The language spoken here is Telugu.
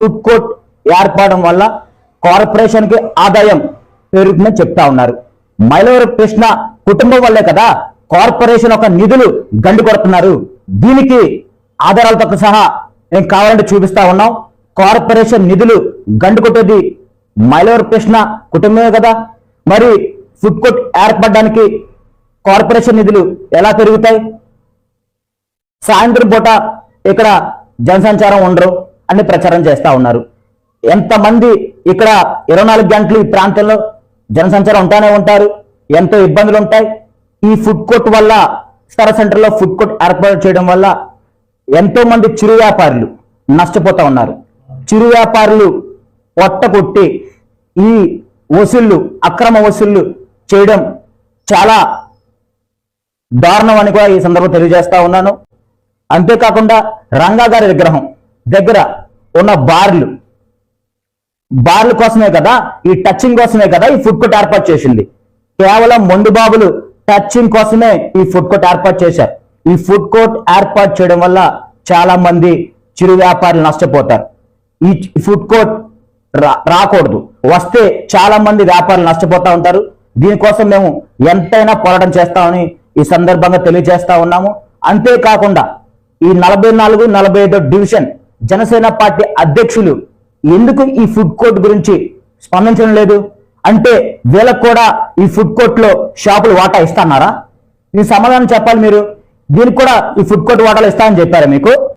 ఫుడ్ కోర్ట్ ఏర్పడడం వల్ల కార్పొరేషన్కి ఆదాయం పెరుగుతుందని చెప్తా ఉన్నారు. మైలవరం కృష్ణ కుటుంబం వల్లే కదా కార్పొరేషన్ ఒక నిధులు గండి కొడుతున్నారు. దీనికి ఆధారాలతో సహా నేను కావాలంటే చూపిస్తా ఉన్నాం. కార్పొరేషన్ నిధులు గండి కొట్టేది మైలవరం కృష్ణ కుటుంబమే కదా. మరి ఫుడ్ కోర్ట్ ఏర్పడడానికి కార్పొరేషన్ నిధులు ఎలా పెరుగుతాయి? సాయంత్రం పూట ఇక్కడ జనసంచారం ఉండరు. అని ప్రచారం చేస్తూ ఉన్నారు. ఎంతమంది ఇక్కడ ఇరవై నాలుగు గంటలు ఈ ప్రాంతంలో జనసంచారం ఉంటానే ఉంటారు ఎంతో ఇబ్బందులు ఉంటాయి. ఈ ఫుడ్ కోర్ట్ వల్ల స్టార్ సెంటర్లో ఫుడ్ కోర్ట్ ఏర్పాటు చేయడం వల్ల ఎంతో మంది చిరు వ్యాపారులు నష్టపోతా ఉన్నారు. చిరు వ్యాపారులు పొట్ట కొట్టి ఈ వసూళ్ళు అక్రమ వసూళ్ళు చేయడం చాలా దారుణం అని కూడా ఈ సందర్భం తెలియజేస్తా ఉన్నాను. అంతేకాకుండా రంగా గారి విగ్రహం దగ్గర ఉన్న బార్లు. బార్ల కోసమే కదా ఈ టచింగ్ కోసమే కదా ఈ ఫుడ్ కోర్ట్ ఏర్పాటు చేసింది. కేవలం మొండు బాబులు టచింగ్ కోసమే ఈ ఫుడ్ కోర్ట్ ఏర్పాటు చేశారు. ఈ ఫుడ్ కోర్ట్ ఏర్పాటు చేయడం వల్ల చాలా మంది చిరు వ్యాపారులు నష్టపోతారు. ఈ ఫుడ్ కోర్ట్ రా- రాకూడదు. వస్తే చాలా మంది వ్యాపారులు నష్టపోతా ఉంటారు. దీనికోసం మేము ఎంతైనా పోరాటం చేస్తామని ఈ సందర్భంగా తెలియజేస్తా ఉన్నాము. అంతేకాకుండా ఈ నలభై నాలుగు నలభై ఐదో డివిజన్ జనసేన పార్టీ అధ్యక్షులు ఎందుకు ఈ ఫుడ్ కోర్ట్ గురించి స్పందించడం లేదు? అంటే వీళ్ళకు కూడా ఈ ఫుడ్ కోర్ట్లో షాపులు వాటా ఇస్తున్నారా? మీ సమాధానం చెప్పాలి మీరు. దీనికి కూడా ఈ ఫుడ్ కోర్ట్ వాటాలు ఇస్తామని చెప్పారా మీకు?